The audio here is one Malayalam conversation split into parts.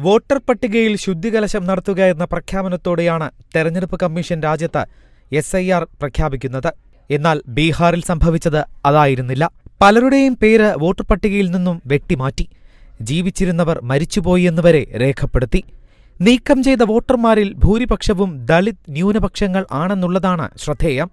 വോട്ടർ പട്ടികയിൽ ശുദ്ധികലശം നടത്തുക എന്ന പ്രഖ്യാപനത്തോടെയാണ് തെരഞ്ഞെടുപ്പ് കമ്മീഷൻ രാജ്യത്ത് എസ് ഐ ആർ പ്രഖ്യാപിക്കുന്നത്. എന്നാൽ ബീഹാറിൽ സംഭവിച്ചത് അതായിരുന്നില്ല. പലരുടെയും പേര് വോട്ടർ പട്ടികയിൽ നിന്നും വെട്ടിമാറ്റി. ജീവിച്ചിരുന്നവർ മരിച്ചുപോയി എന്നുവരെ രേഖപ്പെടുത്തി. നീക്കം ചെയ്ത വോട്ടർമാരിൽ ഭൂരിപക്ഷവും ദളിത് ന്യൂനപക്ഷങ്ങൾ ആണെന്നുള്ളതാണ് ശ്രദ്ധേയം.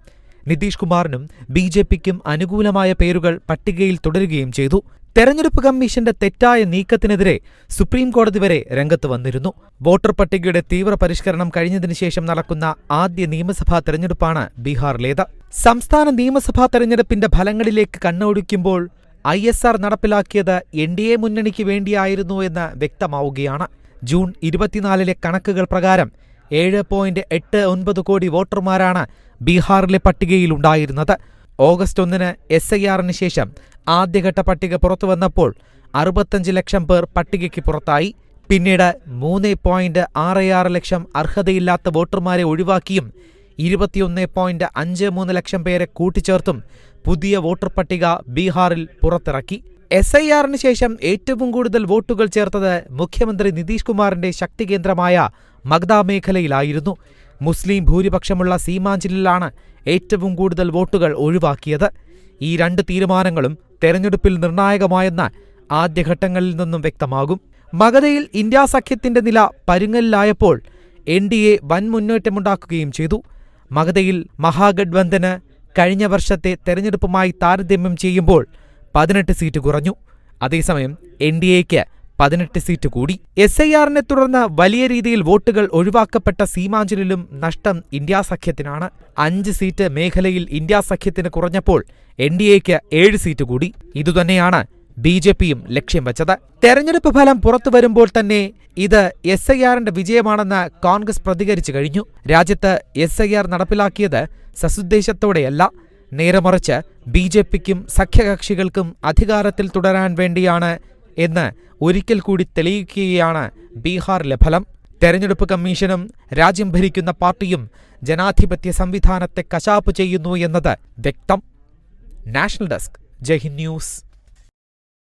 നിതീഷ് കുമാറിനും ബി ജെ പിക്കും അനുകൂലമായ പേരുകൾ പട്ടികയിൽ തുടരുകയും ചെയ്തു. തെരഞ്ഞെടുപ്പ് കമ്മീഷന്റെ തെറ്റായ നീക്കത്തിനെതിരെ സുപ്രീം കോടതി വരെ രംഗത്ത് വന്നിരുന്നു. വോട്ടർ പട്ടികയുടെ തീവ്ര പരിഷ്കരണം കഴിഞ്ഞതിന് ശേഷം നടക്കുന്ന ആദ്യ നിയമസഭാ തെരഞ്ഞെടുപ്പാണ് ബീഹാറിലേത് സംസ്ഥാന നിയമസഭാ തെരഞ്ഞെടുപ്പിന്റെ ഫലങ്ങളിലേക്ക് കണ്ണോടിക്കുമ്പോൾ ഐ എസ് ആർ നടപ്പിലാക്കിയത് എൻ ഡി എ മുന്നണിക്ക് വേണ്ടിയായിരുന്നു എന്ന് വ്യക്തമാവുകയാണ്. ജൂൺ ഇരുപത്തിനാലിലെ കണക്കുകൾ പ്രകാരം ഏഴ് പോയിന്റ് എട്ട് ഒൻപത് കോടി വോട്ടർമാരാണ് ബീഹാറിലെ പട്ടികയിലുണ്ടായിരുന്നത്. ഓഗസ്റ്റ് ഒന്നിന് എസ് ഐ ആറിന് ശേഷം ആദ്യഘട്ട പട്ടിക പുറത്തു വന്നപ്പോൾ അറുപത്തഞ്ച് ലക്ഷം പേർ പട്ടികയ്ക്ക് പുറത്തായി. പിന്നീട് മൂന്ന് പോയിന്റ് ആറ് ആറ് ലക്ഷം അർഹതയില്ലാത്ത വോട്ടർമാരെ ഒഴിവാക്കിയും ഇരുപത്തിയൊന്ന് പോയിന്റ് അഞ്ച് മൂന്ന് ലക്ഷം പേരെ കൂട്ടിച്ചേർത്തും പുതിയ വോട്ടർ പട്ടിക ബീഹാറിൽ പുറത്തിറക്കി. എസ് ഐ ആറിന് ശേഷം ഏറ്റവും കൂടുതൽ വോട്ടുകൾ ചേർത്തത് മുഖ്യമന്ത്രി നിതീഷ് കുമാറിന്റെ ശക്തി കേന്ദ്രമായ മഗ്ദ മേഖലയിലായിരുന്നു. മുസ്ലിം ഭൂരിപക്ഷമുള്ള സീമാഞ്ചലിലാണ് ഏറ്റവും കൂടുതൽ വോട്ടുകൾ ഒഴിവാക്കിയത്. ഈ രണ്ട് തീരുമാനങ്ങളും തെരഞ്ഞെടുപ്പിൽ നിർണായകമായെന്ന് ആദ്യഘട്ടങ്ങളിൽ നിന്നും വ്യക്തമാകും. മഗധയിൽ ഇന്ത്യാ സഖ്യത്തിന്റെ നില പരുങ്ങലിലായപ്പോൾ എൻ ഡി എ വൻ മുന്നേറ്റമുണ്ടാക്കുകയും ചെയ്തു. മഗധയിൽ മഹാഗഡ്ബന്ധന് കഴിഞ്ഞ വർഷത്തെ തെരഞ്ഞെടുപ്പുമായി താരതമ്യം ചെയ്യുമ്പോൾ പതിനെട്ട് സീറ്റ് കുറഞ്ഞു. അതേസമയം എൻ ഡി എക്ക് പതിനെട്ട് സീറ്റ് കൂടി. എസ് ഐ ആറിനെ തുടർന്ന് വലിയ രീതിയിൽ വോട്ടുകൾ ഒഴിവാക്കപ്പെട്ട സീമാഞ്ചലിലും നഷ്ടം ഇന്ത്യാ സഖ്യത്തിനാണ്. അഞ്ച് സീറ്റ് മേഖലയിൽ ഇന്ത്യാ സഖ്യത്തിന് കുറഞ്ഞപ്പോൾ എൻ ഡി എക്ക് ഏഴ് സീറ്റ് കൂടി. ഇതുതന്നെയാണ് ബി ജെ പിയും ലക്ഷ്യം വച്ചത്. തെരഞ്ഞെടുപ്പ് ഫലം പുറത്തു വരുമ്പോൾ തന്നെ ഇത് എസ് ഐ ആറിന്റെ വിജയമാണെന്ന് കോൺഗ്രസ് പ്രതികരിച്ചു കഴിഞ്ഞു. രാജ്യത്ത് എസ് ഐ ആർ നടപ്പിലാക്കിയത് സസുദ്ദേശത്തോടെയല്ല. നേരെ മറിച്ച് ബി ജെ പിക്കും സഖ്യകക്ഷികൾക്കും അധികാരത്തിൽ തുടരാൻ വേണ്ടിയാണ് എന്ന് ഒരിക്കൽ കൂടി തെളിയിക്കുകയാണ് ബീഹാറിലെ ഫലം. തെരഞ്ഞെടുപ്പ് കമ്മീഷനും രാജ്യം ഭരിക്കുന്ന പാർട്ടിയും ജനാധിപത്യ സംവിധാനത്തെ കശാപ്പ് ചെയ്യുന്നു എന്നത് വ്യക്തം. National desk. ജയ്ഹിന്ദ് ന്യൂസ്.